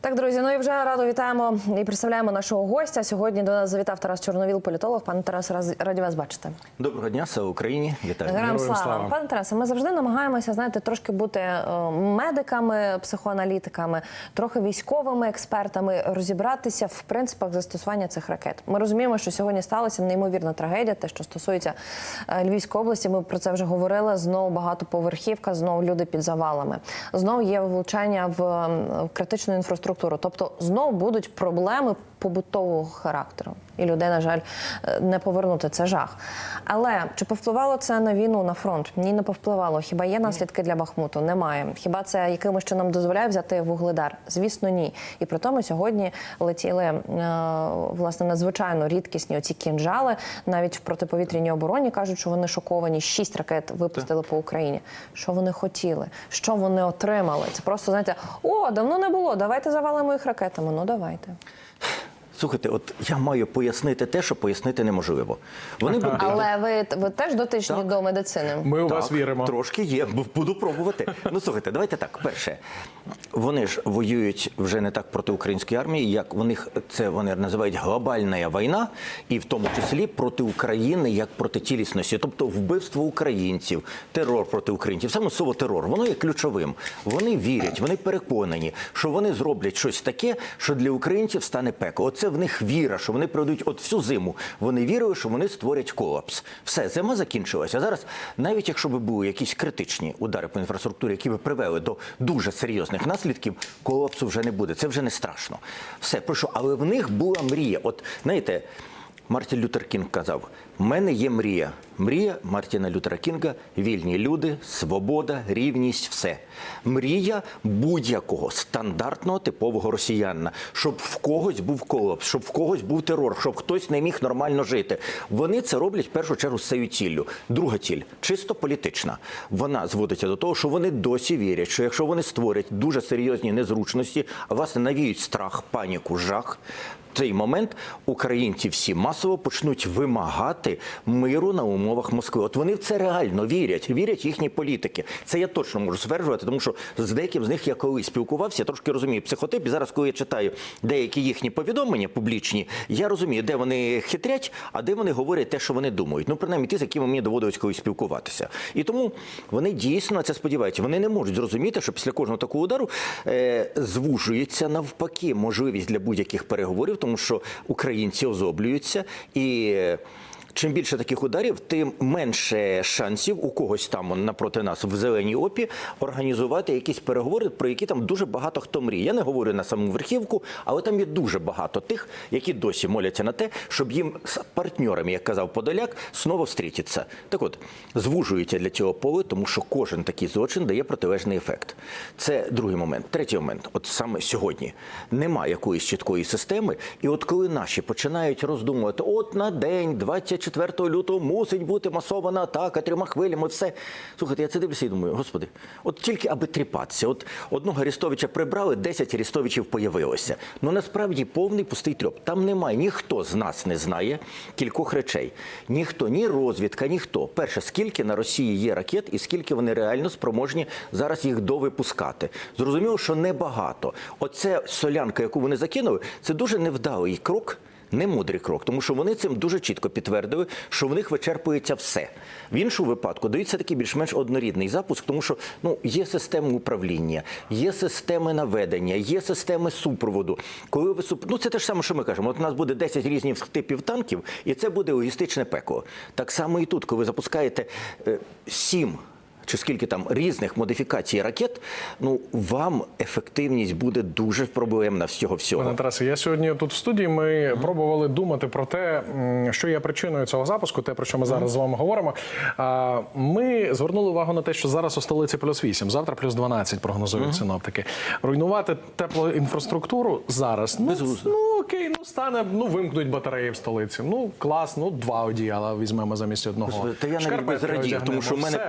Так, друзі, ну і вже радо вітаємо і представляємо нашого гостя. Сьогодні до нас завітав Тарас Чорновіл, політолог. Пане Тарасе, раз- раді вас бачити. Доброго дня, слава Україні. Вітаю. Героям слава. слава. Пане Тарасе, ми завжди намагаємося, знаєте, трошки бути е, медиками, психоаналітиками, трохи військовими експертами, розібратися в принципах застосування цих ракет. Ми розуміємо, що сьогодні сталася неймовірна трагедія, те, що стосується е, Львівської області. Ми про це вже говорили. Знову багатоповерхівка, знову люди під завалами. Знову є влучання в критичну інфраструктуру. Тобто знову будуть проблеми побутового характеру. І людей, на жаль, е, не повернути. Це жах. Але чи повпливало це на війну на фронт? Ні, не повпливало. Хіба є наслідки для Бахмуту? Немає. Хіба це якимось чином дозволяє взяти вугледар? Звісно, ні. І при тому сьогодні летіли е, власне надзвичайно рідкісні оці кінжали. Навіть в протиповітряній обороні кажуть, що вони шоковані. Шість ракет випустили по Україні. Що вони хотіли? Що вони отримали? Це просто знаєте, о, давно не було. Давайте завалимо їх ракетами. Ну давайте. Слухайте, от я маю пояснити те, що пояснити неможливо. Вони будуть Але ви, ви теж дотичні Так. до медицини. Ми у вас віримо. Трошки є, бу- буду пробувати. Ну слухайте, давайте так. Перше, вони ж воюють вже не так проти української армії, як них це вони називають глобальна війна, і в тому числі проти України як проти цілісності, тобто вбивство українців, терор проти українців. Саме слово терор, воно є ключовим. Вони вірять, вони переконані, що вони зроблять щось таке, що для українців стане пекло. Оце в них віра, що вони пройдуть от всю зиму. Вони вірили, що вони створять колапс. Все, зима закінчилася. Зараз, навіть якщо б були якісь критичні удари по інфраструктурі, які б привели до дуже серйозних наслідків, колапсу вже не буде. Це вже не страшно. Все, прошу, але в них була мрія. От знаєте. Мартін Лютер Кінг казав: в мене є мрія. Мрія Мартіна Лютера Кінга вільні люди, свобода, рівність, все. Мрія будь-якого стандартного типового росіянина, щоб в когось був колапс, щоб в когось був терор, щоб хтось не міг нормально жити. Вони це роблять в першу чергу з цією ціллю. Друга ціль чисто політична. Вона зводиться до того, що вони досі вірять, що якщо вони створять дуже серйозні незручності, а власне навіють страх, паніку, жах. В цей момент українці всі масово почнуть вимагати миру на умовах Москви. От вони в це реально вірять, вірять їхні політики. Це я точно можу стверджувати, тому що з деяким з них я колись спілкувався, я трошки розумію психотип. І зараз, коли я читаю деякі їхні повідомлення публічні, я розумію, де вони хитрять, а де вони говорять те, що вони думають. Ну, принаймні, ті, з якими мені доводилось колись спілкуватися. І тому вони дійсно на це сподіваються. Вони не можуть зрозуміти, що після кожного такого удару е, звужується навпаки можливість для будь-яких переговорів, тому що українці озоблюються і. Чим більше таких ударів, тим менше шансів у когось там напроти нас в зеленій опі організувати якісь переговори, про які там дуже багато хто мріє. Я не говорю на саму верхівку, але там є дуже багато тих, які досі моляться на те, щоб їм з партнерами, як казав Подоляк, знову встрітитися. Так от звужується для цього поле, тому що кожен такий злочин дає протилежний ефект. Це другий момент. Третій момент, от саме сьогодні немає якоїсь чіткої системи, і от коли наші починають роздумувати, от на день 24 лютого мусить бути масована атака трьома хвилями, все. Слухайте, я це дивлюся і думаю, господи, от тільки аби тріпатися. От одного Арестовича прибрали, 10 Арестовичів появилося. Ну насправді повний пустий трьоп. Там немає, ніхто з нас не знає кількох речей. Ніхто, ні розвідка, ніхто. Перше, скільки на Росії є ракет і скільки вони реально спроможні зараз їх довипускати. Зрозуміло, що небагато. Оце солянка, яку вони закинули, це дуже невдалий крок. Не мудрий крок, тому що вони цим дуже чітко підтвердили, що в них вичерпується все. В іншому випадку дається такий більш-менш однорідний запуск, тому що ну є системи управління, є системи наведення, є системи супроводу. Коли ви суп... ну це те ж саме, що ми кажемо. От у нас буде 10 різних типів танків, і це буде логістичне пекло. Так само і тут, коли ви запускаєте е, сім чи скільки там різних модифікацій ракет, ну вам ефективність буде дуже проблемна з цього всього. Пане Тарасе, я сьогодні тут в студії. Ми пробували думати про те, що є причиною цього запуску, те про що ми зараз з вами говоримо. Ми звернули увагу на те, що зараз у столиці плюс 8, завтра плюс 12 прогнозують синоптики. Руйнувати теплоінфраструктуру зараз. Ну, ну окей, ну стане, ну вимкнуть батареї в столиці. Ну клас, ну два одіяла візьмемо замість одного. Та я навіть зрадів, тому що в мене все.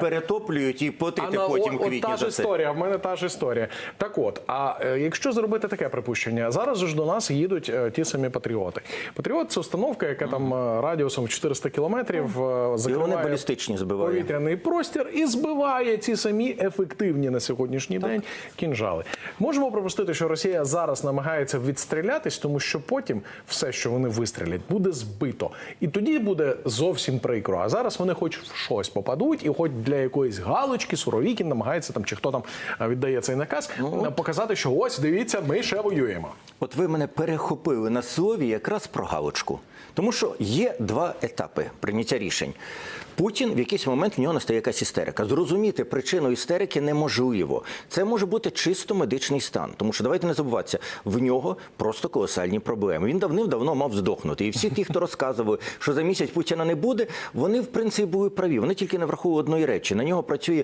Вистоюють і платити Ана- потім от, от квітні та ж за це. історія. В мене та ж історія. Так от, а е, якщо зробити таке припущення, зараз ж до нас їдуть е, ті самі патріоти. Патріот це установка, яка там е, радіусом 400 кілометрів е, закриває балістичні збивають. повітряний простір і збиває ці самі ефективні на сьогоднішній день кінжали. Можемо припустити, що Росія зараз намагається відстрілятись, тому що потім все, що вони вистрілять, буде збито, і тоді буде зовсім прикро. А зараз вони хоч в щось попадуть, і хоч для якоїсь галочки Суровікін намагається там чи хто там е, віддає цей наказ, Ну, е, показати, що ось дивіться, ми ще воюємо. От ви мене перехопили на слові якраз про галочку. Тому що є два етапи прийняття рішень. Путін в якийсь момент в нього настає якась істерика. Зрозуміти причину істерики неможливо. Це може бути чисто медичний стан. Тому що давайте не забуватися, в нього просто колосальні проблеми. Він давним-давно мав здохнути. І всі ті, хто розказували, що за місяць Путіна не буде, вони в принципі були праві. Вони тільки не враховували одної речі. На нього працює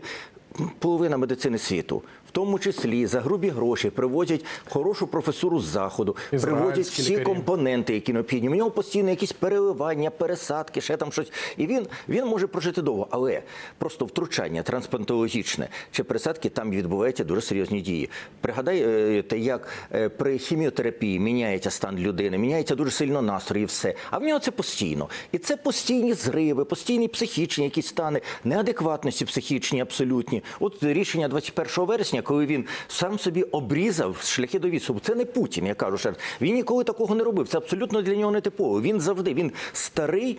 половина медицини світу. В тому числі за грубі гроші привозять хорошу професуру з заходу, Ізраїльські приводять всі лікарі. компоненти, які необхідні. У нього постійно якісь переливання, пересадки, ще там щось. І він, він може прожити довго, але просто втручання трансплантологічне чи пересадки там відбуваються дуже серйозні дії. Пригадайте, як е, при хіміотерапії міняється стан людини, міняється дуже сильно настрій, і все. А в нього це постійно. І це постійні зриви, постійні психічні якісь стани, неадекватності психічні, абсолютні. От рішення 21 вересня, коли він сам собі обрізав шляхи до відступу. Це не Путін, я кажу ще раз. Він ніколи такого не робив. Це абсолютно для нього не типово. Він завжди він старий.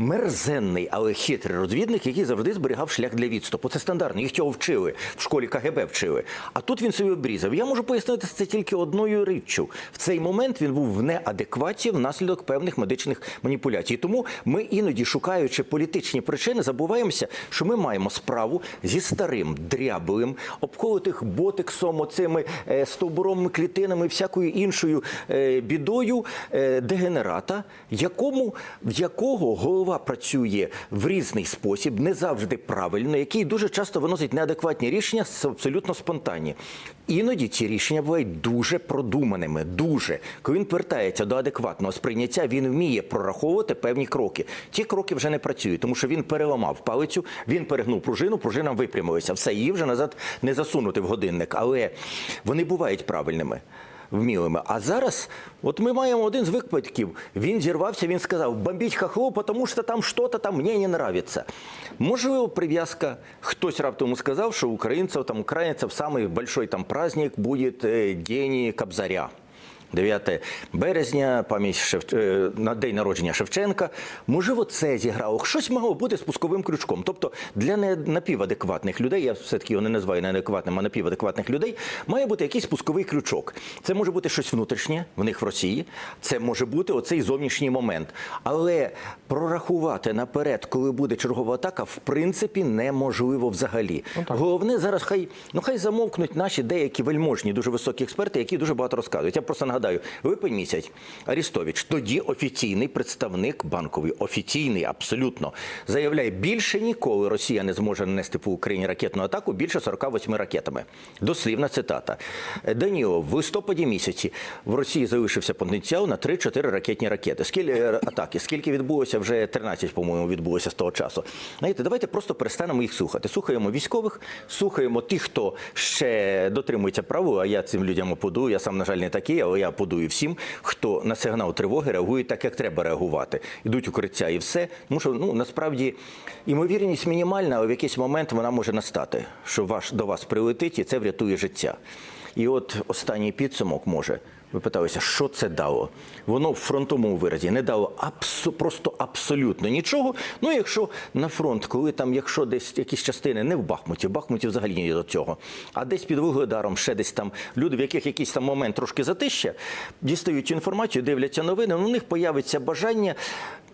Мерзенний, але хитрий розвідник, який завжди зберігав шлях для відступу. Це стандартно. Їх цього вчили в школі КГБ вчили. А тут він собі обрізав. Я можу пояснити це тільки одною річчю. В цей момент він був в неадекваті внаслідок певних медичних маніпуляцій. Тому ми іноді, шукаючи політичні причини, забуваємося, що ми маємо справу зі старим дряблим, обколотих ботексом, оцими е, стовбуровими клітинами, всякою іншою е, бідою е, дегенерата, якому в якого голова працює в різний спосіб, не завжди правильно, який дуже часто виносить неадекватні рішення абсолютно спонтанні. Іноді ці рішення бувають дуже продуманими. Дуже коли він повертається до адекватного сприйняття, він вміє прораховувати певні кроки. Ті кроки вже не працюють, тому що він переламав палицю, він перегнув пружину, пружина випрямилася. Все її вже назад не засунути в годинник, але вони бувають правильними вмілими. А зараз, от ми маємо один з випадків. Він зірвався, він сказав: бомбіть хахло, тому що там щось там мені не нравиться. Можливо, прив'язка. Хтось раптом сказав, що українців там українців самий большой там праздник буде е, День Кобзаря. 9 березня, пам'ять Шев... е, на день народження Шевченка. Можливо, це зіграло. Щось могло бути спусковим крючком. Тобто для не напівадекватних людей, я все-таки його не називаю неадекватним, а напівадекватних людей, має бути якийсь спусковий крючок. Це може бути щось внутрішнє в них в Росії. Це може бути оцей зовнішній момент. Але прорахувати наперед, коли буде чергова атака, в принципі, неможливо взагалі. Головне зараз хай ну хай замовкнуть наші деякі вельможні, дуже високі експерти, які дуже багато розказують. Я просто нагадаю, липень місяць Арістович, тоді офіційний представник банковий, офіційний абсолютно заявляє, більше ніколи Росія не зможе нанести по Україні ракетну атаку більше 48 ракетами. Дослівна цитата. Даніло, в листопаді місяці в Росії залишився потенціал на 3-4 ракетні ракети. Скільки е, атаки? Скільки відбулося? Вже 13, по-моєму, відбулося з того часу. Знаєте, давайте просто перестанемо їх слухати. Слухаємо військових, слухаємо тих, хто ще дотримується правил, а я цим людям оподую. Я сам, на жаль, не такий, але я подую всім, хто на сигнал тривоги реагує так, як треба реагувати. Ідуть укриття і все. Тому що ну насправді імовірність мінімальна, але в якийсь момент вона може настати, що ваш до вас прилетить, і це врятує життя. І от останній підсумок може. Ви питалися, що це дало? Воно в фронтовому виразі не дало абсо, просто абсолютно нічого. Ну, якщо на фронт, коли там, якщо десь якісь частини не в Бахмуті, в Бахмуті взагалі ні до цього, а десь під вугледаром, ще десь там люди, в яких якийсь там момент трошки затища, дістають інформацію, дивляться новини, ну, у них появиться бажання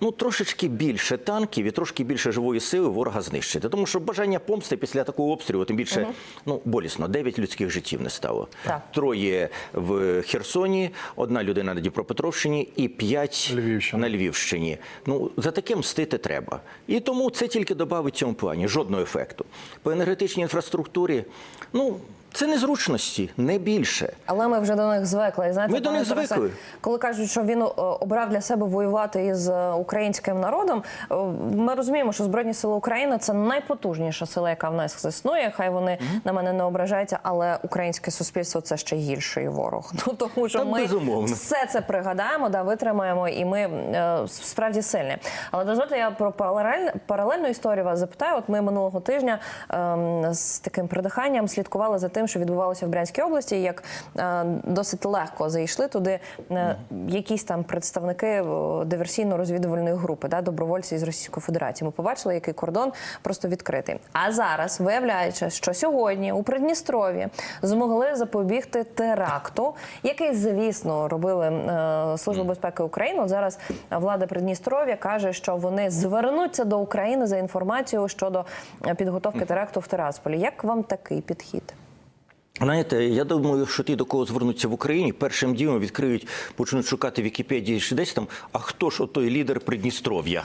ну трошечки більше танків і трошки більше живої сили ворога знищити. Тому що бажання помсти після такого обстрілу, тим більше ну болісно, 9 людських життів не стало. Так. Троє в Херсоні, одна людина на Дніпропетровщині і п'ять Львівщина. на Львівщині. Ну за таке мстити треба. І тому це тільки додавить цьому плані жодного ефекту. По енергетичній інфраструктурі, ну Це незручності, не більше. Але ми вже до них звикли. І знаєте, Ми до них Тарасе, звикли. Коли кажуть, що він е, обрав для себе воювати із е, українським народом, е, ми розуміємо, що Збройні сили України це найпотужніша сила, яка в нас існує. Хай вони на мене не ображаються, але українське суспільство це ще гірший ворог. Ну тому що Та, ми безумовно. все це пригадаємо, да, витримаємо, і ми е, справді сильні. Але дозвольте, я про паралель, паралельну історію вас запитаю. От ми минулого тижня ем, з таким придиханням слідкували за тим, що відбувалося в Брянській області. Як е, досить легко зайшли туди е, якісь там представники е, диверсійно-розвідувальної групи, да, добровольці з Російської Федерації. Ми побачили, який кордон просто відкритий. А зараз виявляється, що сьогодні у Придністров'ї змогли запобігти теракту, який, звісно, робили Служба безпеки України. Зараз влада Придністров'я каже, що вони звернуться до України за інформацією щодо підготовки теракту в Тирасполі. Як вам такий підхід? Знаєте, я думаю, що ті, до кого звернуться в Україні, першим ділом відкриють, почнуть шукати Вікіпедії чи десь там, а хто ж отой лідер Придністров'я,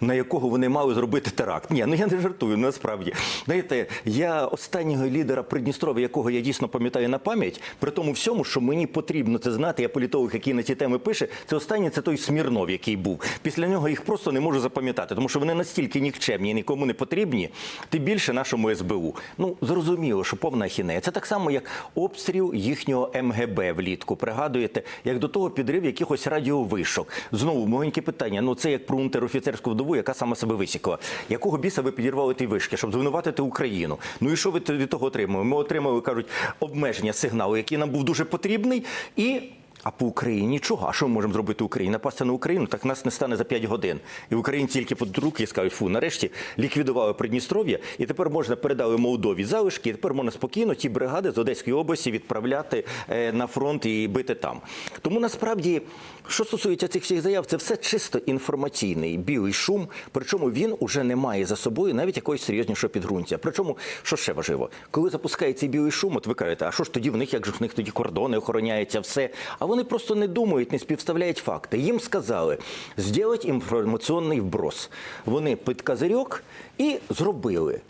на якого вони мали зробити теракт? Ні, ну я не жартую, насправді. Знаєте, я останнього лідера Придністров'я, якого я дійсно пам'ятаю на пам'ять, при тому всьому, що мені потрібно це знати, я політолог, який на ці теми пише, це останній це той Смірнов, який був. Після нього їх просто не можу запам'ятати, тому що вони настільки нікчемні і нікому не потрібні, тим більше нашому СБУ. Ну, зрозуміло, що повна ахінея. Це так само, як обстріл їхнього МГБ влітку. Пригадуєте, як до того підрив якихось радіовишок. Знову маленьке питання. Ну це як про унтерофіцерську вдову, яка сама себе висікла. Якого біса ви підірвали ті вишки, щоб звинуватити Україну? Ну і що ви від того отримали? Ми отримали, кажуть, обмеження сигналу, який нам був дуже потрібний, і. А по Україні нічого. А що ми можемо зробити Україні? Напасти на Україну, так нас не стане за 5 годин. І українці тільки подадуть руки скажуть, фу, нарешті ліквідували Придністров'я, і тепер можна передали Молдові залишки, і тепер можна спокійно ті бригади з Одеської області відправляти е, на фронт і бити там. Тому насправді, що стосується цих всіх заяв, це все чисто інформаційний білий шум. Причому він уже не має за собою навіть якогось серйознішого підґрунтя. Причому, що ще важливо, коли запускається білий шум, от ви кажете, а що ж тоді в них, як же в них тоді кордони охороняються, все. А вони просто не думають, не співставляють факти. Їм сказали, зробити інформаційний вброс. Вони під козирьок і зробили.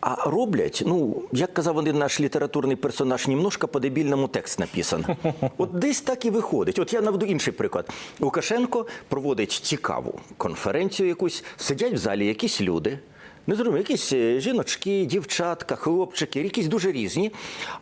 А роблять, ну як казав один наш літературний персонаж, немножко по-дебільному текст написан. От десь так і виходить. От я наведу інший приклад. Лукашенко проводить цікаву конференцію якусь, сидять в залі якісь люди. Не зрозуміло, якісь е, жіночки, дівчатка, хлопчики, якісь дуже різні.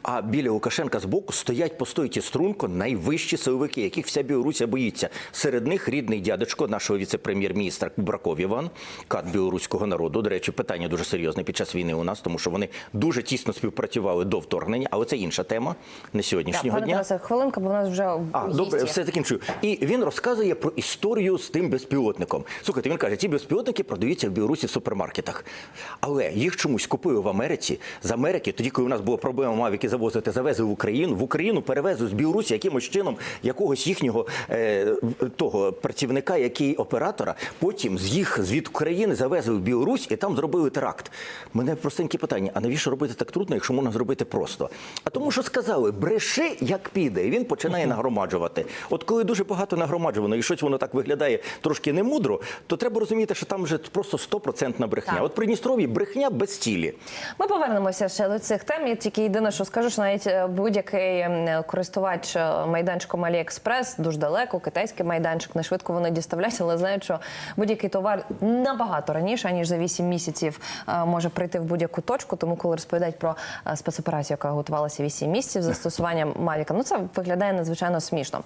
А біля Лукашенка збоку стоять по стойці струнко найвищі силовики, яких вся Білорусія боїться. Серед них рідний дядечко нашого віце-прем'єр-міністра Браков Іван, кат білоруського народу. До речі, питання дуже серйозне під час війни у нас, тому що вони дуже тісно співпрацювали до вторгнення, але це інша тема не Так, сьогоднішнього пане дня. Тарасе, хвилинка, бо в нас вже А, добре, все закінчую. І він розказує про історію з тим безпілотником. Слухайте, він каже, ці безпілотники продаються в Білорусі в супермаркетах. Але їх чомусь купили в Америці. З Америки, тоді, коли у нас була проблема мавіки завозити, завезли в Україну. В Україну перевезли з Білорусі якимось чином якогось їхнього е, того працівника, який оператора. Потім з їх звід України завезли в Білорусь і там зробили теракт. Мене простеньке питання: а навіщо робити так трудно, якщо можна зробити просто? А тому, що сказали, бреши, як піде, і він починає нагромаджувати. От коли дуже багато нагромаджувано, і щось воно так виглядає трошки немудро, то треба розуміти, що там вже просто стопроцентна брехня. От Придністров'ї брехня без цілі. Ми повернемося ще до цих тем. Я тільки єдине, що скажу, що навіть е, будь-який користувач е, майданчиком Аліекспрес дуже далеко, китайський майданчик, не швидко вони діставляють, але знають, що будь-який товар набагато раніше, ніж за 8 місяців, е, може прийти в будь-яку точку. Тому, коли розповідають про спецоперацію, яка готувалася 8 місяців застосуванням Мавіка, ну це виглядає надзвичайно смішно.